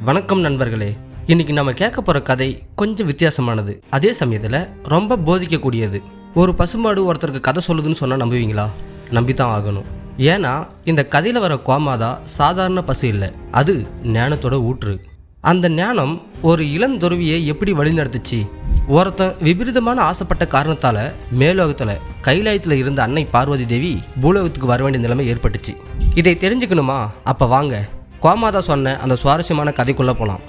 வணக்கம் நண்பர்களே. இன்னைக்கு நம்ம கேட்க போற கதை கொஞ்சம் வித்தியாசமானது. அதே சமயத்தில் ரொம்ப போதிக்கக்கூடியது. ஒரு பசுமாடு ஒருத்தருக்கு கதை சொல்லுதுன்னு சொன்னால் நம்புவீங்களா? நம்பித்தான் ஆகணும். ஏன்னா இந்த கதையில் வர கோமாதா சாதாரண பசு இல்லை. அது ஞானத்தோட ஊற்று. அந்த ஞானம் ஒரு இளந்தொருவியை எப்படி வழிநடத்துச்சு? ஒருத்தன் விபரீதமான ஆசைப்பட்ட காரணத்தால் மேலோகத்தில் கைலாயத்தில் இருந்த அன்னை பார்வதி தேவி பூலோகத்துக்கு வர வேண்டிய நிலைமை ஏற்பட்டுச்சு. இதை தெரிஞ்சுக்கணுமா? அப்போ வாங்க. கோமாதா சொன்ன அந்த சுவாரஸ்யமான கதைக்குள்ளே போகலாம்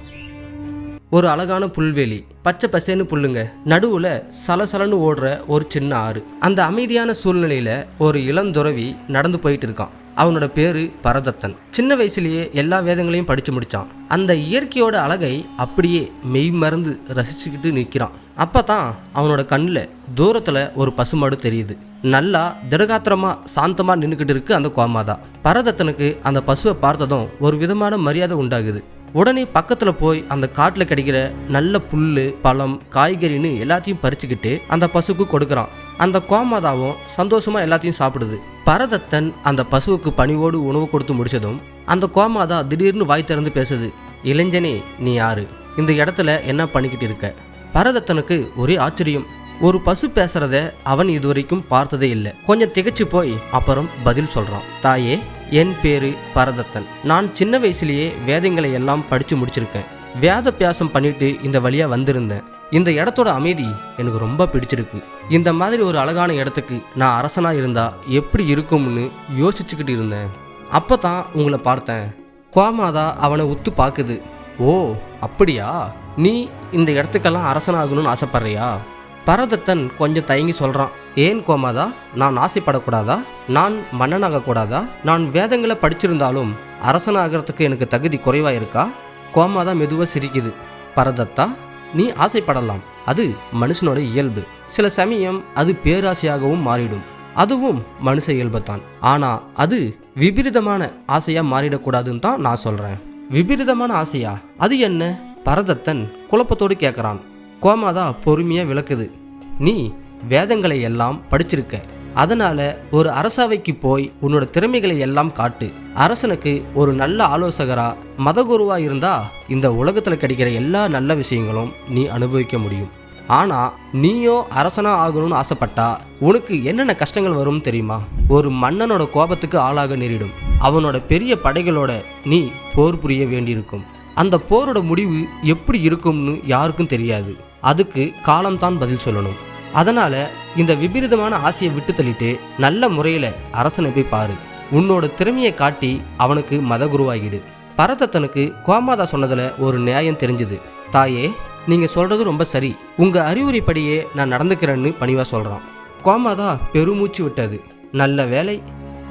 ஒரு அழகான புல்வெளி பச்சை பசேன்னு புல்லுங்க நடுவில் சலசலன்னு ஓடுற ஒரு சின்ன ஆறு. அந்த அமைதியான சூழ்நிலையில் ஒரு இளந்துறவி நடந்து போயிட்டு இருக்கான். அவனோட பேரு பரதத்தன். சின்ன வயசுலேயே எல்லா வேதங்களையும் படித்து முடித்தான் அந்த இயற்கையோட அழகை அப்படியே மெய் மறந்து ரசிச்சுக்கிட்டு நிற்கிறான் அப்போ தான் அவனோட கண்ணில் தூரத்தில் ஒரு பசுமாடு தெரியுது. நல்லா திடகாத்திரமாக சாந்தமாக நின்றுக்கிட்டு இருக்கு அந்த கோமாதா. பரதத்தனுக்கு அந்த பசுவை பார்த்ததும் ஒரு விதமான மரியாதை உண்டாகுது. உடனே பக்கத்தில் போய் அந்த காட்டில் கிடைக்கிற நல்ல புல் பழம் காய்கறின்னு எல்லாத்தையும் பறிச்சுக்கிட்டு அந்த பசுக்கு கொடுக்குறான். அந்த கோமாதாவும் சந்தோஷமாக எல்லாத்தையும் சாப்பிடுது. பரதத்தன் அந்த பசுவுக்கு பணிவோடு உணவு கொடுத்து முடிச்சதும் அந்த கோமாதா திடீர்னு வாய் திறந்து பேசுது. இளைஞனே நீ யாரு? இந்த இடத்துல என்ன பண்ணிக்கிட்டு இருக்க? பரதத்தனுக்கு ஒரே ஆச்சரியம். ஒரு பசு பேசுறத அவன் இதுவரைக்கும் பார்த்ததே இல்லை. கொஞ்சம் திகைச்சு போய் அப்புறம் பதில் சொல்றான். தாயே என் பேரு பரதத்தன். நான் சின்ன வயசுலேயே வேதங்களை எல்லாம் படிச்சு முடிச்சிருக்கேன். வேத பியாசம் பண்ணிட்டு இந்த வழியா வந்திருந்தேன். இந்த இடத்தோட அமைதி எனக்கு ரொம்ப பிடிச்சிருக்கு. இந்த மாதிரி ஒரு அழகான இடத்துக்கு நான் அரசனா இருந்தா எப்படி இருக்கும்னு யோசிச்சுக்கிட்டு இருந்தேன். அப்போ தான் உங்களை பார்த்தேன். கோமாதா அவனை உத்து பார்க்குது ஓ அப்படியா? நீ இந்த இடத்துக்கெல்லாம் அரசனாகணும்னு ஆசைப்படுறியா? பரதத்தன் கொஞ்சம் தயங்கி சொல்கிறான் ஏன் கோமாதா? நான் ஆசைப்படக்கூடாதா? நான் மன்னனாக கூடாதா நான் வேதங்களை படிச்சிருந்தாலும் அரசனாகிறதுக்கு எனக்கு தகுதி குறைவாக இருக்கா? கோமாதா மெதுவாக சிரிக்குது. பரதத்தா நீ ஆசைப்படலாம். அது மனுஷனோட இயல்பு. சில சமயம் அது பேராசையாகவும் மாறிடும். அதுவும் மனுஷ இயல்புதான். ஆனால் அது விபரீதமான ஆசையாக மாறிடக்கூடாதுன்னு தான் நான் சொல்கிறேன் விபரீதமான ஆசையா? அது என்ன? பரதத்தன் குழப்பத்தோடு கேட்குறான். கோமாதா பொறுமையாக விளக்குது. நீ வேதங்களை எல்லாம் படிச்சிருக்க. அதனால ஒரு அரசவைக்கு போய் உன்னோட திறமைகளை எல்லாம் காட்டு. அரசனுக்கு ஒரு நல்ல ஆலோசகரா மதகுருவா இருந்தா இந்த உலகத்துல கிடைக்கிற எல்லா நல்ல விஷயங்களும் நீ அனுபவிக்க முடியும். ஆனா நீயோ அரசனா ஆகணும்னு ஆசைப்பட்டா உனக்கு என்னென்ன கஷ்டங்கள் வரும் தெரியுமா? ஒரு மன்னனோட கோபத்துக்கு ஆளாக நேரிடும். அவனோட பெரிய படைகளோட நீ போர் புரிய வேண்டியிருக்கும். அந்த போரோட முடிவு எப்படி இருக்கும்னு யாருக்கும் தெரியாது. அதுக்கு காலம்தான் பதில் சொல்லணும். அதனால இந்த விபரீதமான ஆசையை விட்டு தள்ளிட்டு நல்ல முறையில் அரசனை போய் பாரு. உன்னோட திறமையை காட்டி அவனுக்கு மதகுருவாகிடு பரதத்தனுக்கு கோமாதா சொன்னதில் ஒரு நியாயம் தெரிஞ்சுது. தாயே நீங்கள் சொல்கிறது ரொம்ப சரி. உங்கள் அறிவுரைப்படியே நான் நடந்துக்கிறேன்னு பணிவா சொல்கிறான் கோமாதா பெருமூச்சு விட்டது. நல்ல வேலை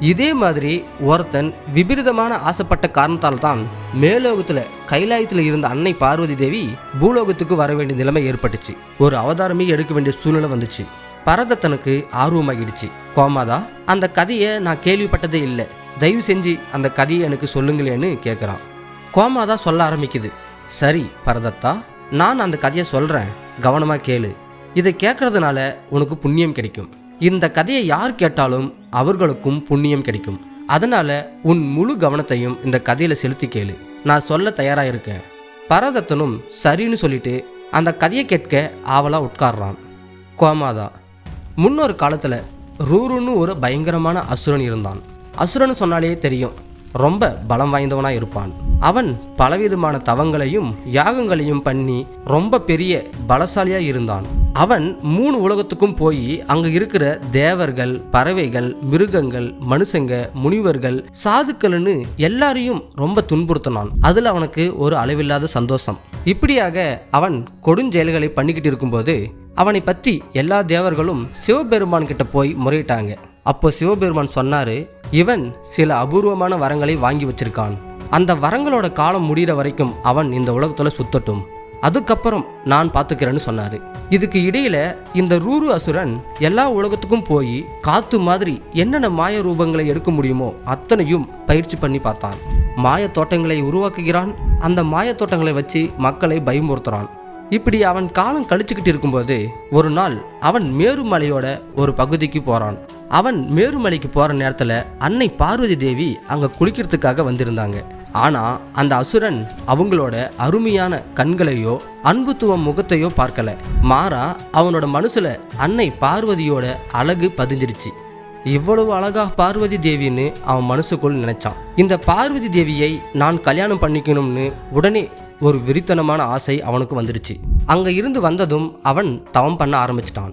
இதே மாதிரி ஒருத்தன் விபரீதமான ஆசைப்பட்ட காரணத்தால் தான் மேலோகத்தில் கைலாயத்தில் இருந்த அன்னை பார்வதி தேவி பூலோகத்துக்கு வர வேண்டிய நிலைமை ஏற்பட்டுச்சு. ஒரு அவதாரமே எடுக்க வேண்டிய சூழ்நிலை வந்துச்சு. பரதத்தனுக்கு ஆர்வமாகிடுச்சு. கோமாதா அந்த கதையை நான் கேள்விப்பட்டதே இல்லை. தயவு செஞ்சு அந்த கதையை எனக்கு சொல்லுங்களேன்னு கேட்குறான் கோமாதா சொல்ல ஆரம்பிக்குது. சரி பரதத்தா நான் அந்த கதையை சொல்கிறேன் கவனமாக கேளு. இதை கேட்குறதுனால உனக்கு புண்ணியம் கிடைக்கும். இந்த கதையை யார் கேட்டாலும் அவர்களுக்கும் புண்ணியம் கிடைக்கும். அதனால உன் முழு கவனத்தையும் இந்த கதையில செலுத்தி கேளு. நான் சொல்ல தயாரா இருக்கேன் பரதத்தனும் சரின்னு சொல்லிட்டு அந்த கதையை கேட்க ஆவலா உட்கார்றான். கோமாதா. முன்னொரு காலத்துல ரூருன்னு ஒரு பயங்கரமான அசுரன் இருந்தான். அசுரன் சொன்னாலே தெரியும் ரொம்ப பலம் வாய்ந்தவனா இருப்பான். அவன் பலவிதமான தவங்களையும் யாகங்களையும் பண்ணி ரொம்ப பெரிய பலசாலியா இருந்தான். அவன் மூணு உலகத்துக்கும் போய் அங்க இருக்கிற தேவர்கள் பறவைகள் மிருகங்கள் மனுஷங்க முனிவர்கள் சாதுக்கள்னு எல்லாரையும் ரொம்ப துன்புறுத்தினான். அதுல அவனுக்கு ஒரு அளவில்லாத சந்தோஷம். இப்படியாக அவன் கொடுஞ்செயல்களை பண்ணிக்கிட்டு இருக்கும்போது அவனை பற்றி எல்லா தேவர்களும் சிவபெருமான் கிட்ட போய் முறையிட்டாங்க. அப்போ சிவபெருமான் சொன்னார் இவன் சில அபூர்வமான வரங்களை வாங்கி வச்சிருக்கான். அந்த வரங்களோட காலம் முடிகிற வரைக்கும் அவன் இந்த உலகத்தில் சுத்தட்டும். அதுக்கப்புறம் நான் பார்த்துக்கிறேன்னு சொன்னார். இதுக்கு இடையில இந்த ரூரு அசுரன் எல்லா உலகத்துக்கும் போய் காத்து மாதிரி என்னென்ன மாய ரூபங்களை எடுக்க முடியுமோ அத்தனையும் பயிற்சி பண்ணி பார்த்தான். மாய தோட்டங்களை உருவாக்குகிறான். அந்த மாய தோட்டங்களை வச்சு மக்களை பயமுறுத்துறான். இப்படி அவன் காலம் கழிச்சுக்கிட்டு இருக்கும்போது ஒரு நாள் அவன் மேருமலையோட ஒரு பகுதிக்கு போறான். அவன் மேருமலைக்கு போற நேரத்துல அன்னை பார்வதி தேவி அங்க குளிக்கிறதுக்காக வந்திருந்தாங்க. ஆனால் அந்த அசுரன் அவங்களோட அருமையான கண்களையோ அன்புத்துவம் முகத்தையோ பார்க்கல. மாறா அவனோட மனசுல அன்னை பார்வதியோட அழகு பதிஞ்சிருச்சு. இவ்வளவு அழகா பார்வதி தேவின்னு அவன் மனசுக்குள் நினைச்சான். இந்த பார்வதி தேவியை நான் கல்யாணம் பண்ணிக்கணும்னு உடனே ஒரு விரித்தனமான ஆசை அவனுக்கு வந்துடுச்சு அங்க இருந்து வந்ததும் அவன் தவம் பண்ண ஆரம்பிச்சிட்டான்.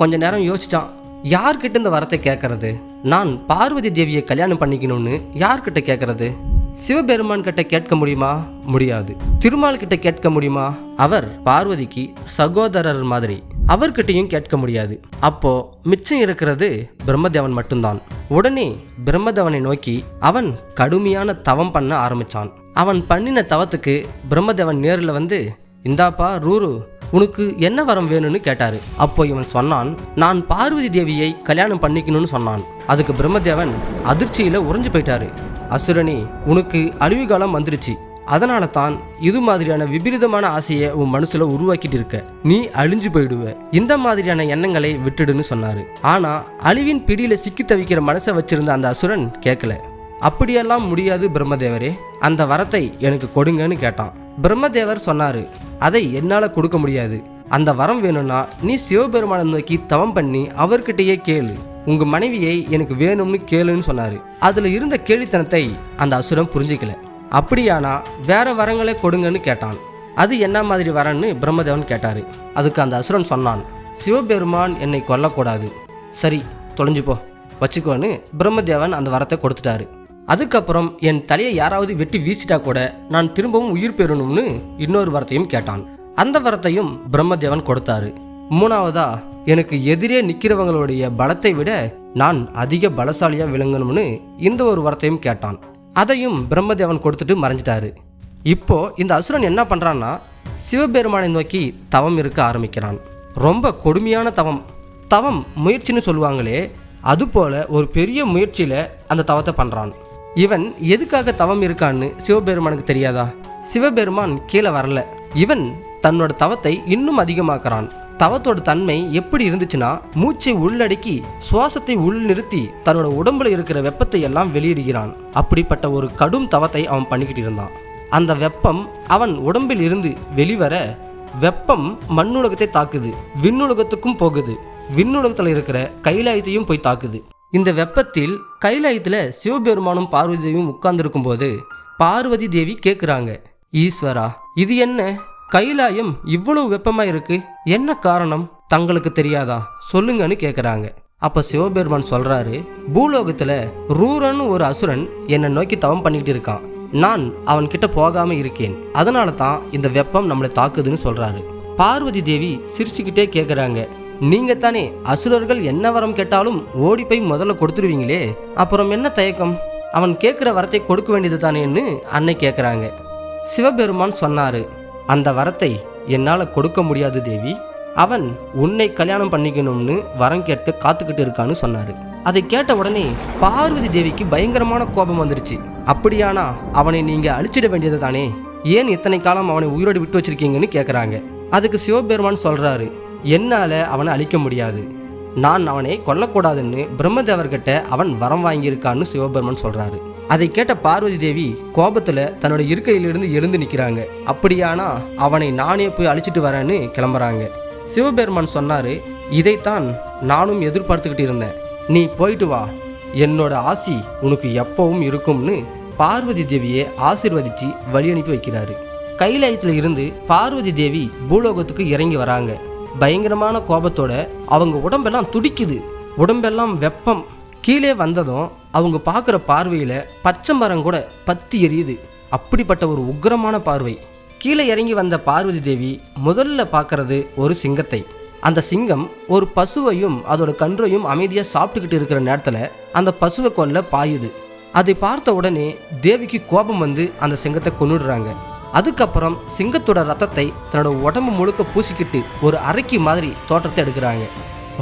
கொஞ்ச நேரம் யோசிச்சான் யார்கிட்ட இந்த வரத்தை கேட்கறது நான் பார்வதி தேவியை கல்யாணம் பண்ணிக்கணும்னு யார்கிட்ட கேட்கறது சிவபெருமான் கிட்ட கேட்க முடியுமா? முடியாது. திருமால் கிட்ட கேட்க முடியுமா? அவர் பார்வதிக்கு சகோதரர் மாதிரி. அவர்கிட்டையும் கேட்க முடியாது. அப்போ மிச்சம் இருக்கிறது பிரம்மதேவன் மட்டும்தான். உடனே பிரம்மதேவனை நோக்கி அவன் கடுமையான தவம் பண்ண ஆரம்பிச்சான். அவன் பண்ணின தவத்துக்கு பிரம்மதேவன் நேரில் வந்து இந்தாப்பா ரூரு உனக்கு என்ன வரம் வேணும்னு கேட்டாரு. அப்போ இவன் சொன்னான் நான் பார்வதி தேவியை கல்யாணம் பண்ணிக்கணும்னு சொன்னான். அதுக்கு பிரம்மதேவன் அதிர்ச்சியில உறைஞ்சு போயிட்டாரு. அசுரனே உனக்கு அழிவு காலம் வந்துருச்சு. அதனால தான் இது மாதிரியான விபரீதமான ஆசையை உன் மனசுல உருவாக்கிட்டு இருக்க நீ அழிஞ்சு போயிடுவ. இந்த மாதிரியான எண்ணங்களை விட்டுடுன்னு சொன்னாரு. ஆனா அழிவின் பிடியில சிக்கி தவிக்கிற மனசை வச்சிருந்த அந்த அசுரன் கேட்கல அப்படியெல்லாம் முடியாது பிரம்மதேவரே. அந்த வரத்தை எனக்கு கொடுங்கன்னு கேட்டான். பிரம்மதேவர் சொன்னாரு அதை என்னால கொடுக்க முடியாது. அந்த வரம் வேணும்னா நீ சிவபெருமானை நோக்கி தவம் பண்ணி அவர்கிட்டயே கேளு. உங்க மனைவியை எனக்கு வேணும்னு கேளுன்னு சொன்னாரு. அதுல இருந்த கேலித்தனத்தை அந்த அசுரன் புரிஞ்சிக்கல. அப்படியானா வேற வரங்களை கொடுங்கன்னு கேட்டான். அது என்ன மாதிரி வரன்னு பிரம்மதேவன் கேட்டாரு. அதுக்கு அந்த அசுரன் சொன்னான் சிவபெருமான் என்னை கொல்லக்கூடாது. சரி தொலைஞ்சு போ. வச்சுக்கோன்னு பிரம்மதேவன் அந்த வரத்தை கொடுத்துட்டாரு. அதுக்கப்புறம் என் தலையை யாராவது வெட்டி வீசிட்டா கூட நான் திரும்பவும் உயிர் பெறணும்னு இன்னொரு வரத்தையும் கேட்டான். அந்த வரத்தையும் பிரம்மதேவன் கொடுத்தாரு. மூணாவதா எனக்கு எதிரே நிற்கிறவங்களுடைய பலத்தை விட நான் அதிக பலசாலியாக விளங்கணும்னு இந்த ஒரு வரத்தையும் கேட்டான். அதையும் பிரம்மதேவன் கொடுத்துட்டு மறைஞ்சிட்டாரு. இப்போ இந்த அசுரன் என்ன பண்ணுறான்னா சிவபெருமானை நோக்கி தவம் இருக்க ஆரம்பிக்கிறான். ரொம்ப கொடுமையான தவம். தவம் முயற்சின்னு சொல்லுவாங்களே அதுபோல ஒரு பெரிய முயற்சியில் அந்த தவத்தை பண்ணுறான் இவன் எதுக்காக தவம் இருக்கான்னு சிவபெருமானுக்கு தெரியாதா? சிவபெருமான் கீழே வரல. இவன் தன்னோட தவத்தை இன்னும் அதிகமாக்குறான். தவத்தோட தன்மை எப்படி இருந்துச்சுன்னா மூச்சை உள்ளடக்கி சுவாசத்தை உள் நிறுத்தி தன்னோட உடம்புல இருக்கிற வெப்பத்தை எல்லாம் வெளியிடுகிறான். அப்படிப்பட்ட ஒரு கடும் தவத்தை அவன் பண்ணிக்கிட்டு இருந்தான். அந்த வெப்பம் அவன் உடம்பில் இருந்து வெளிவர வெப்பம் மண்ணுலகத்தை தாக்குது விண்ணுலகத்துக்கும் போகுது விண்ணுலகத்தில் இருக்கிற கைலாயத்தையும் போய் தாக்குது. இந்த வெப்பத்தில் கைலாயத்தில் சிவபெருமானும் பார்வதியும் உட்கார்ந்துருக்கும் போது பார்வதி தேவி கேட்குறாங்க ஈஸ்வரா இது என்ன? கைலாயம் இவ்வளவு வெப்பமா இருக்கு என்ன காரணம்? தங்களுக்கு தெரியாதா? சொல்லுங்கன்னு கேட்குறாங்க அப்ப சிவபெருமான் சொல்றாரு பூலோகத்துல ரூரன் ஒரு அசுரன் என்னை நோக்கி தவம் பண்ணிக்கிட்டு இருக்கான். நான் அவன்கிட்ட போகாம இருக்கேன். அதனால தான் இந்த வெப்பம் நம்மளை தாக்குதுன்னு சொல்றாரு. பார்வதி தேவி சிரிச்சுக்கிட்டே கேட்குறாங்க நீங்க தானே அசுரர்கள் என்ன வரம் கேட்டாலும் ஓடி போய் முதல்ல கொடுத்துருவீங்களே? அப்புறம் என்ன தயக்கம்? அவன் கேட்குற வரத்தை கொடுக்க வேண்டியது தானேன்னு அன்னை கேட்குறாங்க சிவபெருமான் சொன்னாரு அந்த வரத்தை என்னால் கொடுக்க முடியாது தேவி. அவன் உன்னை கல்யாணம் பண்ணிக்கணும்னு வரம் கேட்டு காத்துக்கிட்டு இருக்கான்னு சொன்னார். அதை கேட்ட உடனே பார்வதி தேவிக்கு பயங்கரமான கோபம் வந்துருச்சு. அப்படியானா அவனை நீங்கள் அழிச்சிட வேண்டியது தானே? ஏன் இத்தனை காலம் அவனை உயிரோடு விட்டு வச்சிருக்கீங்கன்னு கேட்குறாங்க அதுக்கு சிவபெருமான் சொல்கிறாரு என்னால் அவனை அழிக்க முடியாது. நான் அவனை கொல்லக்கூடாதுன்னு பிரம்மதேவர்கிட்ட அவன் வரம் வாங்கியிருக்கான்னு சிவபெருமான் சொல்கிறாரு அதை கேட்ட பார்வதி தேவி கோபத்துல தன்னோட இருக்கையிலிருந்து எழுந்து நிக்கிறாங்க. அப்படியானா அவனை நானே போய் அழிச்சிட்டு வரேன்னு கிளம்புறாங்க. சிவபெருமான் சொன்னாரு இதைத்தான் நானும் எதிர்பார்த்துக்கிட்டு இருந்தேன். நீ போயிட்டு வா. என்னோட ஆசி உனக்கு எப்பவும் இருக்கும்னு பார்வதி தேவியை ஆசிர்வதிச்சு வழி அனுப்பி வைக்கிறாரு. கைலாயத்தில் இருந்து பார்வதி தேவி பூலோகத்துக்கு இறங்கி வராங்க. பயங்கரமான கோபத்தோட அவங்க உடம்பெல்லாம் துடிக்குது. உடம்பெல்லாம் வெப்பம். கீழே வந்ததும் அவங்க பார்க்குற பார்வையில் பச்சை மரம் கூட பத்தி எரியுது. அப்படிப்பட்ட ஒரு உக்கிரமான பார்வை. கீழே இறங்கி வந்த பார்வதி தேவி முதல்ல பார்க்கறது ஒரு சிங்கத்தை. அந்த சிங்கம் ஒரு பசுவையும் அதோட கன்றையும் அமைதியாக சாப்பிட்டுக்கிட்டு இருக்கிற நேரத்தில் அந்த பசுவை கொல்ல பாயுது. அதை பார்த்த உடனே தேவிக்கு கோபம் வந்து அந்த சிங்கத்தை கொண்டுடுறாங்க அதுக்கப்புறம் சிங்கத்தோட ரத்தத்தை தன்னோட உடம்பு முழுக்க பூசிக்கிட்டு ஒரு அரைக்கி மாதிரி தோற்றத்தை எடுக்கிறாங்க.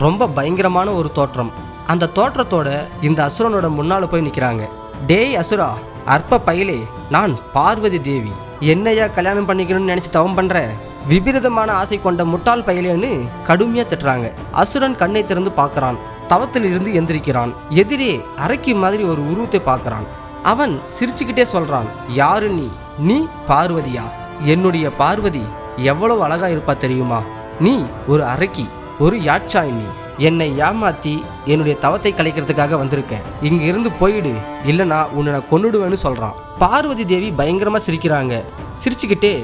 ரொம்ப பயங்கரமான ஒரு தோற்றம். அந்த தோற்றத்தோட இந்த அசுரனோட முன்னால் போய் நிற்கிறாங்க டேய் அசுரா அற்ப பயலே நான் பார்வதி தேவி. என்னையா கல்யாணம் பண்ணிக்கணும்னு நினச்சி தவம் பண்ணுற விபரீதமான ஆசை கொண்ட முட்டாள் பயலேன்னு கடுமையாக திட்டுறாங்க. அசுரன் கண்ணை திறந்து பார்க்கறான். தவத்தில் இருந்து எந்திரிக்கிறான். எதிரே அரைக்கி மாதிரி ஒரு உருவத்தை பார்க்குறான். அவன் சிரிச்சுக்கிட்டே சொல்கிறான் யாரு நீ? நீ பார்வதியா? என்னுடைய பார்வதி எவ்வளவு அழகா இருப்பா தெரியுமா? நீ ஒரு அரக்கி ஒரு யாட்சாயினி என்னை ஏமாற்றி என்னுடைய தவத்தை கலைக்கிறதுக்காக வந்திருக்கேன். இங்கே இருந்து போயிடு. இல்லைனா உன்னை நான் கொன்னுடுவேன்னு சொல்கிறான் பார்வதி தேவி பயங்கரமாக சிரிக்கிறாங்க. சிரிச்சுக்கிட்டே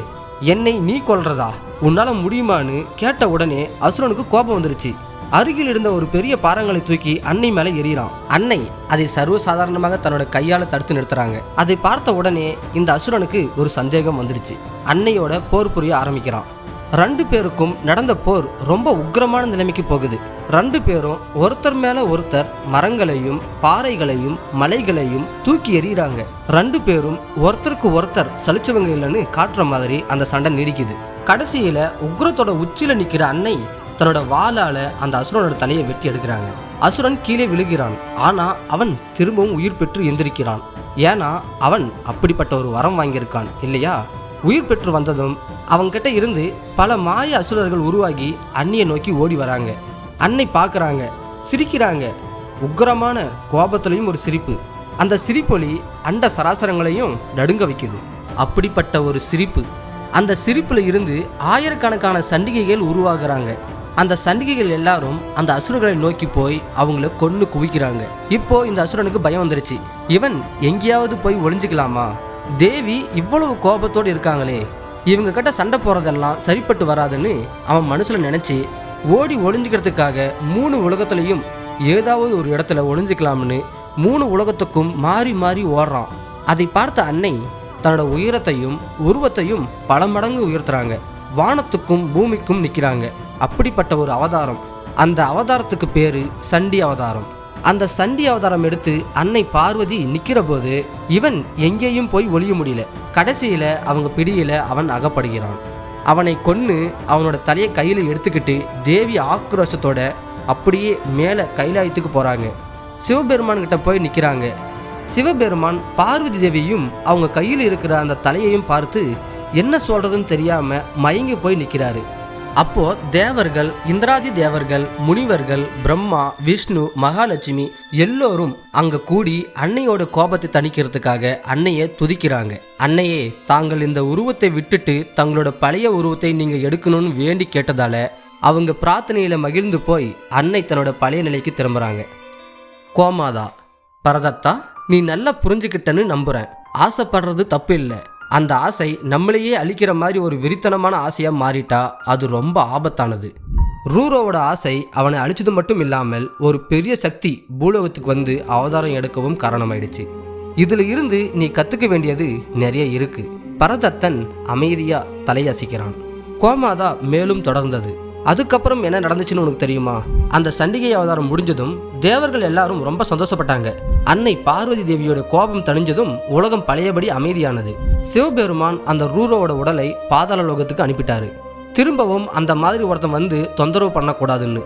என்னை நீ கொல்றதா? உன்னால் முடியுமான்னு கேட்ட உடனே அசுரனுக்கு கோபம் வந்துருச்சு. அருகில் இருந்த ஒரு பெரிய பாறங்களை தூக்கி அன்னை மேலே எறிகிறான். அன்னை அதை சர்வசாதாரணமாக தன்னோட கையால் தடுத்து நிறுத்துறாங்க. அதை பார்த்த உடனே இந்த அசுரனுக்கு ஒரு சந்தேகம் வந்துடுச்சு அன்னையோட போர் புரிய ஆரம்பிக்கிறான். ரெண்டு பேருக்கும் நடந்த போர் ரொம்ப உக்கிரமான நிலைமைக்கு போகுது. ரெண்டு பேரும் ஒருத்தர் மேல ஒருத்தர் மரங்களையும் பாறைகளையும் மலைகளையும் தூக்கி எறிகிறாங்க. ரெண்டு பேரும் ஒருத்தருக்கு ஒருத்தர் சலிச்சவங்க இல்லைன்னு காட்டுற மாதிரி அந்த சண்டை நீடிக்குது. கடைசியில உக்ரத்தோட உச்சியில நிக்கிற அன்னை தன்னோட வாளால அந்த அசுரனோட தலையை வெட்டி எடுக்கிறாங்க. அசுரன் கீழே விழுகிறான். ஆனா அவன் திரும்பவும் உயிர் பெற்று எந்திரிக்கிறான். ஏன்னா அவன் அப்படிப்பட்ட ஒரு வரம் வாங்கியிருக்கான் இல்லையா? உயிர் பெற்று வந்ததும் அவங்கிட்ட இருந்து பல மாய அசுரர்கள் உருவாகி அன்னியை நோக்கி ஓடி வராங்க. அன்னை பார்க்குறாங்க சிரிக்கிறாங்க. உக்கிரமான கோபத்துலையும் ஒரு சிரிப்பு. அந்த சிரிப்பொலி அண்ட சராசரங்களையும் நடுங்க வைக்குது. அப்படிப்பட்ட ஒரு சிரிப்பு. அந்த சிரிப்பில் இருந்து ஆயிரக்கணக்கான சண்டிகைகள் உருவாகிறாங்க. அந்த சண்டிகைகள் எல்லாரும் அந்த அசுரர்களை நோக்கி போய் அவங்கள கொன்று குவிக்கிறாங்க. இப்போ இந்த அசுரனுக்கு பயம் வந்துருச்சு. இவன் எங்கேயாவது போய் ஒளிஞ்சுக்கலாமா? தேவி இவ்வளவு கோபத்தோடு இருக்காங்களே. இவங்க கிட்ட சண்டை போகிறதெல்லாம் சரிப்பட்டு வராதுன்னு அவன் மனசில் நினச்சி ஓடி ஒளிஞ்சுக்கிறதுக்காக மூணு உலகத்துலையும் ஏதாவது ஒரு இடத்துல ஒளிஞ்சுக்கலாம்னு மூணு உலகத்துக்கும் மாறி மாறி ஓடுறான். அதை பார்த்த அன்னை தன்னோட உயரத்தையும் உருவத்தையும் பல மடங்கு உயர்த்துறாங்க. வானத்துக்கும் பூமிக்கும் நிற்கிறாங்க அப்படிப்பட்ட ஒரு அவதாரம். அந்த அவதாரத்துக்கு பேரு சண்டி அவதாரம். அந்த சண்டி அவதாரம் எடுத்து அன்னை பார்வதி நிற்கிற போது இவன் எங்கேயும் போய் ஒளிய முடியல. கடைசியில் அவங்க பிடியில் அவன் அகப்படுகிறான். அவனை கொன்று அவனோட தலையை கையில் எடுத்துக்கிட்டு தேவி ஆக்ரோஷத்தோட அப்படியே மேலே கைலாயத்துக்கு போகிறாங்க சிவபெருமான் கிட்ட போய் நிற்கிறாங்க சிவபெருமான் பார்வதி தேவியும் அவங்க கையில் இருக்கிற அந்த தலையையும் பார்த்து என்ன சொல்கிறதுன்னு தெரியாமல் மயங்கி போய் நிற்கிறாரு அப்போ தேவர்கள் இந்திராதி தேவர்கள் முனிவர்கள் பிரம்மா விஷ்ணு மகாலட்சுமி எல்லோரும் அங்க கூடி அன்னையோட கோபத்தை தணிக்கிறதுக்காக அன்னையை துதிக்கிறாங்க. அன்னையே தாங்கள் இந்த உருவத்தை விட்டுட்டு தங்களோட பழைய உருவத்தை நீங்க எடுக்கணும்னு வேண்டி கேட்டதால அவங்க பிரார்த்தனையில மகிழ்ந்து போய் அன்னை தன்னோட பழைய நிலைக்கு திரும்புறாங்க. கோமாதா பரதத்தா நீ நல்லா புரிஞ்சுக்கிட்டன்னு நம்புறேன். ஆசைப்படுறது தப்பு இல்லை. அந்த ஆசை நம்மளையே அழிக்கிற மாதிரி ஒரு வெறித்தனமான ஆசையாக மாறிட்டா அது ரொம்ப ஆபத்தானது. ரூரோவோட ஆசை அவனை அழிச்சது மட்டும் இல்லாமல் ஒரு பெரிய சக்தி பூலோகத்துக்கு வந்து அவதாரம் எடுக்கவும் காரணமாயிடுச்சு. இதில் இருந்து நீ கற்றுக்க வேண்டியது நிறைய இருக்கு. பரதத்தன் அமைதியாக தலையசிக்கிறான். கோமாதா மேலும் தொடர்ந்தது. அதுக்கப்புறம் என்ன நடந்துச்சுன்னு உனக்கு தெரியுமா? அந்த சண்டிகை அவதாரம் முடிஞ்சதும் தேவர்கள் எல்லாரும் ரொம்ப சந்தோஷப்பட்டாங்க. அன்னை பார்வதி தேவியோட கோபம் தணிஞ்சதும் உலகம் பழையபடி அமைதியானது. சிவபெருமான் அந்த ரூரோவோட உடலை பாதாள லோகத்துக்கு அனுப்பிட்டாரு. திரும்பவும் அந்த மாதிரி ஒருத்தன் வந்து தொந்தரவு பண்ணக்கூடாதுன்னு.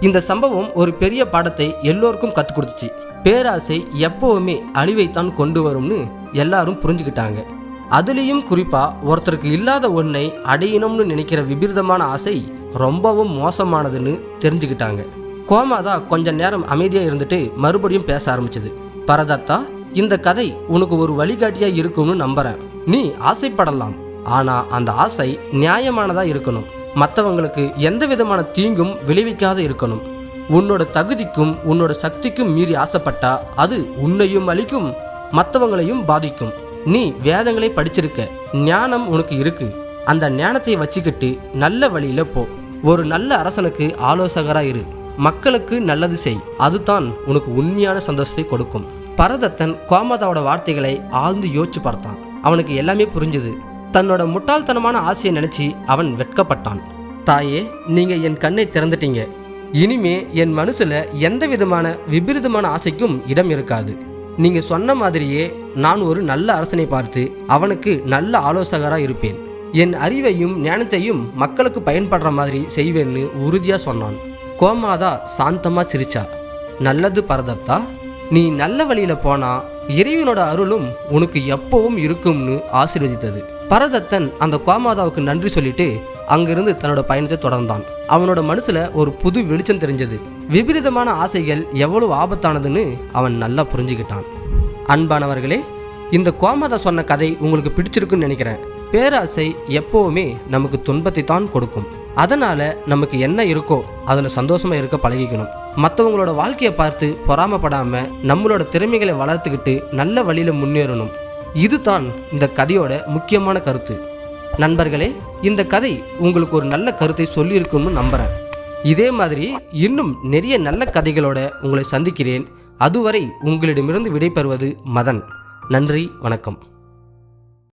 இந்த சம்பவம் ஒரு பெரிய பாடத்தை எல்லோருக்கும் கற்றுக் கொடுத்துச்சு. பேராசை எப்பவுமே அழிவைத்தான் கொண்டு வரும்னு எல்லாரும் புரிஞ்சுக்கிட்டாங்க. அதுலேயும் குறிப்பாக ஒருத்தருக்கு இல்லாத ஒன்றை அடையணும்னு நினைக்கிற விபரீதமான ஆசை ரொம்பவும் மோசமானதுன்னு தெரிஞ்சுக்கிட்டாங்க. கோமாதா கொஞ்ச நேரம் அமைதியாக இருந்துட்டு மறுபடியும் பேச ஆரம்பிச்சது. பரதத்தா இந்த கதை உனக்கு ஒரு வழிகாட்டியாக இருக்கும்னு நம்புறேன். நீ ஆசைப்படலாம். ஆனால் அந்த ஆசை நியாயமானதாக இருக்கணும். மற்றவங்களுக்கு எந்த விதமான தீங்கும் விளைவிக்காத இருக்கணும். உன்னோட தகுதிக்கும் உன்னோட சக்திக்கும் மீறி ஆசைப்பட்டா அது உன்னையும் அழிக்கும் மற்றவங்களையும் பாதிக்கும். நீ வேதங்களை படிச்சிருக்க. ஞானம் உனக்கு இருக்கு. அந்த ஞானத்தை வச்சுக்கிட்டு நல்ல வழியில் போ. ஒரு நல்ல அரசனுக்கு ஆலோசகராக இரு. மக்களுக்கு நல்லது செய். அதுதான் உனக்கு உண்மையான சந்தோஷத்தை கொடுக்கும். பரதத்தன் கோமதாவோட வார்த்தைகளை ஆழ்ந்து யோசிச்சு பார்த்தான். அவனுக்கு எல்லாமே புரிஞ்சுது. தன்னோட முட்டாள்தனமான ஆசையை நினைச்சு அவன் வெட்கப்பட்டான். தாயே நீங்க என் கண்ணை திறந்துட்டீங்க. இனிமே என் மனசுல எந்த விதமான விபரீதமான ஆசைக்கும் இடம் இருக்காது. நீங்க சொன்ன மாதிரியே நான் ஒரு நல்ல அரசனை பார்த்து அவனுக்கு நல்ல ஆலோசகராக இருப்பேன். என் அறிவையும் ஞானத்தையும் மக்களுக்கு பயன்படுற மாதிரி செய்வேன்னு உறுதியா சொன்னான். கோமாதா சாந்தமாக சிரிச்சா. நல்லது பரதத்தா நீ நல்ல வழியில் போனால் இறைவனோட அருளும் உனக்கு எப்பவும் இருக்கும்னு ஆசீர்வதித்தது. பரதத்தன் அந்த கோமாதாவுக்கு நன்றி சொல்லிட்டு அங்கிருந்து தன்னோட பயணத்தை தொடர்ந்தான். அவனோட மனசுல ஒரு புது வெளிச்சம் தெரிஞ்சது. விபரீதமான ஆசைகள் எவ்வளவு ஆபத்தானதுன்னு அவன் நல்லா புரிஞ்சுக்கிட்டான். அன்பானவர்களே இந்த கோமாதா சொன்ன கதை உங்களுக்கு பிடிச்சிருக்குன்னு நினைக்கிறேன். பேராசை எப்போவுமே நமக்கு துன்பத்தை தான் கொடுக்கும். அதனால நமக்கு என்ன இருக்கோ அதில் சந்தோஷமாக இருக்க பழகிக்கணும். மற்றவங்களோட வாழ்க்கையை பார்த்து பொறாமப்படாமல் நம்மளோட திறமைகளை வளர்த்துக்கிட்டு நல்ல வழியில் முன்னேறணும். இதுதான் இந்த கதையோட முக்கியமான கருத்து. நண்பர்களே இந்த கதை உங்களுக்கு ஒரு நல்ல கருத்தை சொல்லியிருக்கும்னு நம்புகிறேன் இதே மாதிரி இன்னும் நிறைய நல்ல கதைகளோட உங்களை சந்திக்கிறேன். அதுவரை உங்களிடமிருந்து விடைபெறுவது மதன். நன்றி வணக்கம்.